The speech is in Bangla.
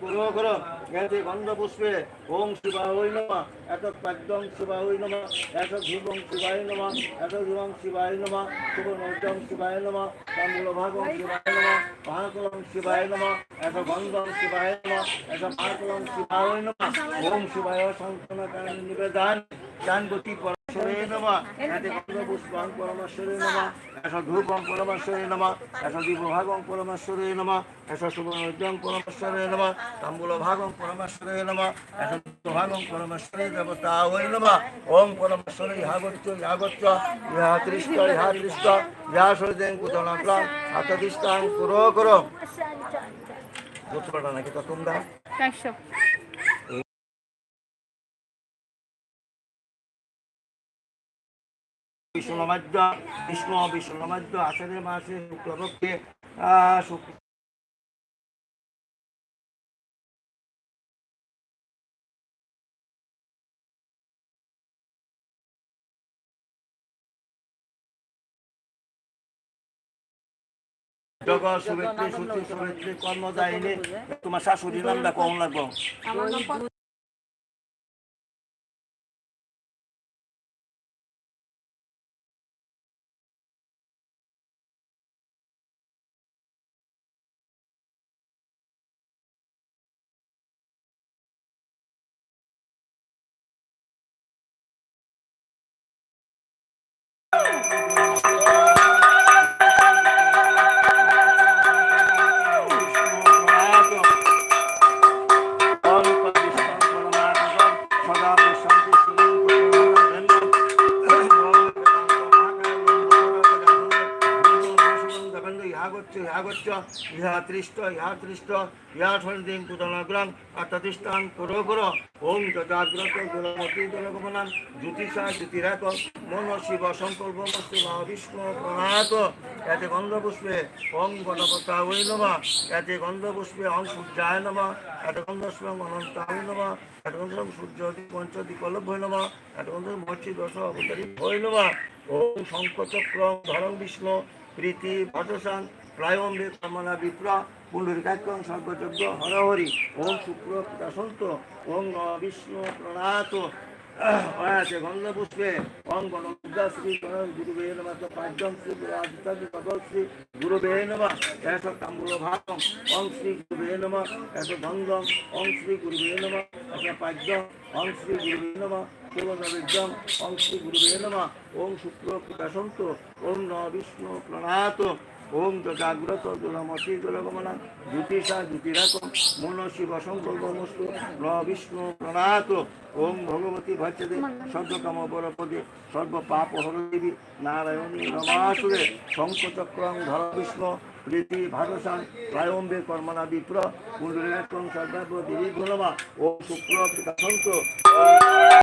করো করো। এতে গন্ধ পুষ্পে। ওং শিবায় নম। এত পাদ্যং শিবায় নম। এত ধূপং শিবায় নম। এত ধূপং শিবায় নম। সুবর্ণোদ্যম শিবায় নম। তাম্বুলভাগং শিবায় নম। মহাকুলং শিবায় নম। এত গন্ধং শিবায় নম। এত মহাকুলং শিবায় নম। ওং শিবায় সংসন কারণ নিবেদন। চানগতি পরমেশ্বরে নম এত গন্ধ পুষ্পং পরমেশ্বরে নম এত ধূপং পরমেশ্বরে নম এত বিভাগং পরমেশ্বরে নম এত সুবর্ণোদ্যম পরমেশ্বরে নম তাম্বুলভাগং পরমেশ্বরে নম এত ভাগং পরমেশ্বরে দেবতা ওই নম ওং পরমেশ্বরে ইহাগচ্ছ ইহাগচ্ছ ইহা তৃষ্ট ইহা তৃষ্ট ইহা সরিদেন কুতনাগ্রাম হাতদিষ্টাং কুরো করো। বুঝতে নাকি তো তোমরা বিষ্ণুমাদ্য বিষ্ণু বিষ্ণুমাদ্য আষাঢ়ের মাসে, শুক্লপক্ষে শুক্ল জগৎ শুভেচ্ছি শুভেচ্ছি কর্মদায়িনী তোমার শাশুড়ির নামটা কম লাগবো আমার নাম ইহা তৃষ্ট ইহা তৃষ্ট ইহা সন্ধিং কুতনগ্রাম আত্মতিষ্ঠান করো করো ওম তদাগ্রত গুণমতি গুণগমনাম জ্যোতিষা জ্যোতিরাক মন শিব সংকল্প মস্তি মহাবিষ্ণু প্রণাত এতে গন্ধপুষ্পে ওং গণপতা ওই নমা এতে গন্ধপুষ্পে অং সূর্যায় নমা এত গন্ধস্বং অনন্তায় নমা এত গন্ধ সূর্য পঞ্চদী কলভ হই নমা এত গন্ধ মর্চি দশ অবতারী হই নমা ওং শঙ্কচক্র ধরং বিষ্ণু প্রীতি ভটসাং প্রায়ম্বে কামনা বিপ্রা পুণ্ডরিকাক্যং সর্বযজ্ঞ, হরহরি, ওম শুক্র প্রকাশন্ত ওং নমঃ বিষ্ণু, প্রণাত। আছে গন্ধ পুষ্পে ওং গণবিদ্যা শ্রী গণ গুরুবে নমঃ। পাঁচজন শ্রী আদিত্য ভগবত শ্রী গুরুবে নমঃ। এস তাম্বুল ভাগম ওং শ্রী গুরুবে নমঃ। এস গন্ধম ওং শ্রী গুরুবে নমঃ। এস পাঁচজন ওং শ্রী গুরুবে শিবনবিদ্যম ওং গুরুবে নমঃ, ওং শুক্র প্রকাশন্ত ওং ন বিষ্ণু প্রণাত ওম জাগ্রত দুলমতি দুলগমনা জ্যোতিষা জ্যোতিরাকম, মন শিব সংকল্পমস্তু ন বিষ্ণু প্রণাত ওম ভগবতী ভচ্যদে সর্বকাম বরপদে সর্ব পাপ হরদেবী নারায়ণী নমাসুরে শঙ্কচক্রং ধর বিষ্ণু, প্রীতি ভাগসান প্রায়ম্বে কর্মণা বিপ্র সর্বাব্য দেবী ওম শুক্র